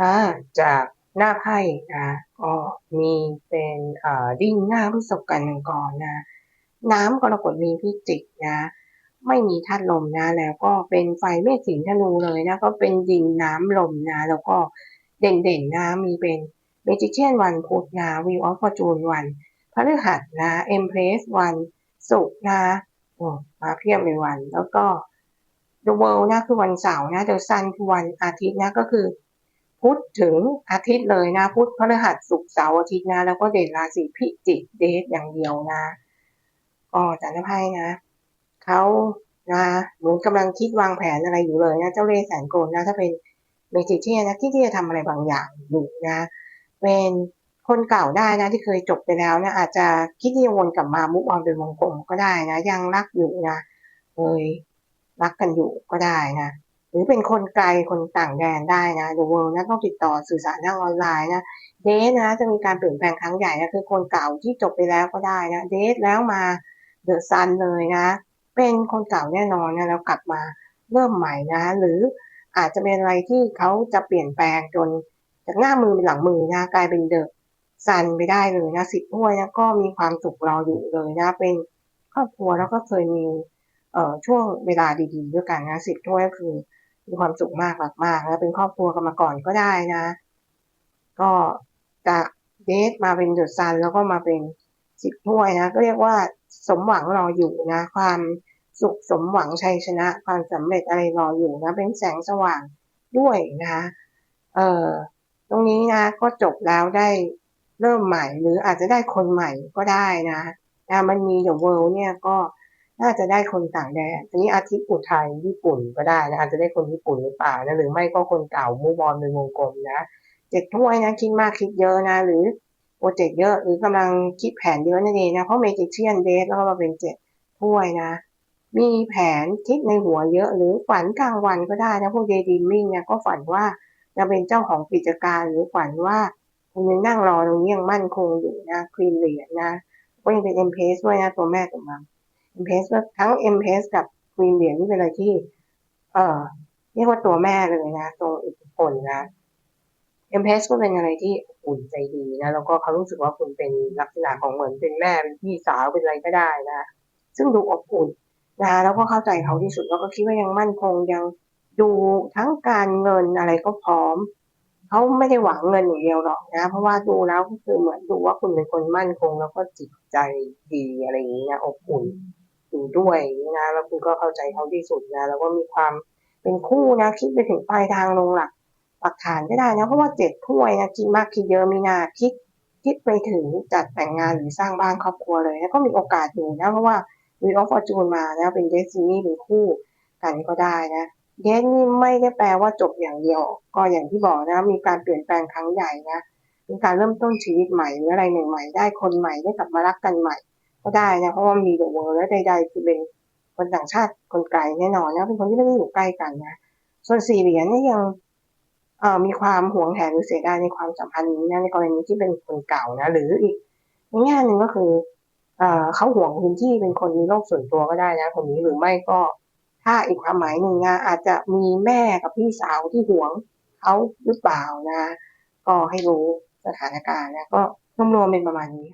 อ่าจากหน้าไพ่นะก็มีเป็นอ่อดิ้งหน้าพฤษภกันก่อนนะน้ำกรกฎมีพิจิกนะไม่มีธาตุลมนะ แล้วก็เป็นไฟเมษสิงธนูเลยนะ ก็เป็นดินน้ำลมนะ แล้วก็เด่นๆนะมีเป็นเมจิเชียนวันพุธนะวิวออฟฟอร์จูนวันพฤหัสนะเอ็มเพรสวันศุกร์นะโอ้มาเพียบเลยวัน แล้วก็ The World นะคือวันเสาร์นะ The Sun คือวันอาทิตย์นะก็คือ พุธถึงอาทิตย์เลยนะ พุธพฤหัสศุกร์เสาร์อาทิตย์นะ แล้วก็เด่นราศีพิจิกเดทอย่างเดียวนะก็จันทไพ่นะเขานะเหมือนกำลังคิดวางแผนอะไรอยู่เลยนะเจ้าเล่ห์แสนโกลนะถ้าเป็นเมจิเชียนะที่ที่จะทำอะไรบางอย่างอยู่นะ เป็นคนเก่าได้นะที่เคยจบไปแล้วนะอาจจะคิดที่จะวนกลับมามุกออนเป็นวงกลมก็ได้นะ ยังรักอยู่นะเคยรักกันอยู่ก็ได้นะ หรือเป็นคนไกลคนต่างแดนได้นะ The World นะต้องติดต่อสื่อสารทางออนไลน์นะเดทนะจะมีการเปลี่ยนแปลงครั้งใหญ่นะคือคนเก่าที่จบไปแล้วก็ได้นะเดทแล้วมาเดอะซันเลยนะ เป็นคนเก่าแน่นอนนะแล้วกลับมาเริ่มใหม่นะ หรืออาจจะเป็นอะไรที่เขาจะเปลี่ยนแปลงจนจากหน้ามือเป็นหลังมือนะกลายเป็นเดอะซันไปได้เลยนะสิบถ้วยนะก็มีความสุขรออยู่เลยนะ เป็นครอบครัวแล้วก็เคยมีเอ่อช่วงเวลาดีๆด้วยกันนะสิบถ้วยก็คือ มีความสุขมากมากๆแล้วเป็นครอบครัวกันมาก่อนก็ได้นะ ก็จากเดทมาเป็นเดซันแล้วก็มาเป็นสิบถ้วยนะ ก็เรียกว่าสมหวังรออยู่นะ ความสุขสมหวังชัยชนะ ความสำเร็จอะไรรออยู่นะ เป็นแสงสว่างด้วยนะเอ่อตรงนี้นะก็จบแล้วได้เริ่มใหม่ หรืออาจจะได้คนใหม่ก็ได้นะนะมันมีเดอะเวิลด์เนี่ยก็ น่าจะได้คนต่างแดนทีนี้อาทิตย์อุทัยญี่ปุ่นก็ได้นะอาจจะได้คนญี่ปุ่นหรือเปล่านะหรือไม่ก็คนเก่ามูบอลเป็นวงกลมนะเจ็ดถ้วยนะคิดมากคิดเยอะนะ หรือโปรเจกต์เยอะหรือกำลังคิดแผนเยอะนั่นเองนะเพราะเมจิเชียนเดทแล้วก็มาเป็นเจ็ดถ้วยนะ มีแผนคิดในหัวเยอะ หรือฝันกลางวันก็ได้นะพวกเดย์ดีมิ่งเนี่ยก็ฝันว่าจะเป็นเจ้าของกิจการหรือฝันว่าคุณยังนั่งรอตรงนี้ยังมั่นคงอยู่นะควีนเหรียญนะก็ยังเป็นเอ็มเพสด้วยนะตัวแม่ตัวมัม เอมเพสทั้งเอมเพสกับควีนเหรียญนี่เป็นอะไรที่ เอ่อ เรียกว่าตัวแม่เลยนะตรงอิทธิพลนะเอมเพสก็เป็นอะไรที่อุ่นใจดีนะแล้วก็เขารู้สึกว่าคุณเป็นลักษณะของเหมือนเป็นแม่เป็นพี่สาวเป็นอะไรก็ได้นะ ซึ่งดูอบอุ่นนะแล้วก็เข้าใจเขาที่สุดแล้วก็คิดว่ายังมั่นคงยังดูทั้งการเงินอะไรก็พร้อมเขาไม่ได้หวังเงินอย่างเดียวหรอกนะ เพราะว่าดูแล้วก็คือเหมือนดูว่าคุณเป็นคนมั่นคง แล้วก็จิตใจดีอะไรอย่างนี้นะอบอุ่น อยู่ด้วยนะแล้วคุณก็เข้าใจเขาที่สุดนะแล้วก็มีความเป็นคู่นะคิดไปถึงปลายทางลงหลักหลักฐานก็ได้นะเพราะว่าเจ็ดถ้วยนะคิดมากคิดเยอะมีนาคิดคิดไปถึงจัดแต่งงานหรือสร้างบ้านครอบครัวเลยนะก็มีโอกาสอยู่นะเพราะว่าวีออฟฟอร์จูนมานะเป็นเดซินี่เป็นคู่กันก็ได้นะเดซนี่ไม่ได้แปลว่าจบอย่างเดียว ก็อย่างที่บอกนะ มีการเปลี่ยนแปลงครั้งใหญ่นะมีการเริ่มต้นชีวิตใหม่หรืออะไรใหม่ๆได้คนใหม่ได้กลับมารักกันใหม่ ก็ได้นะเพราะว่ามีเดอะเวิร์และใดๆคือเป็นคนต่างชาติคนไกลแน่นอนนะเป็นคนที่ไม่ได้อยู่ใกล้กันนะส่วนสี่เหรียญนี่ยังมีความหวงแหนหรือเสียดายในความสัมพันธ์นี้นะในกรณีที่เป็นคนเก่านะ หรืออีกในแง่หนึ่งก็คือเอ่อเขาห่วงพื้นที่เป็นคนมีโลกส่วนตัวก็ได้นะคนนี้หรือไม่ก็ถ้าอีกความหมายหนึ่งนะอาจจะมีแม่กับพี่สาวที่ห่วงเขาหรือเปล่านะ ก็ให้รู้สถานการณ์นะก็รวมๆเป็นประมาณนี้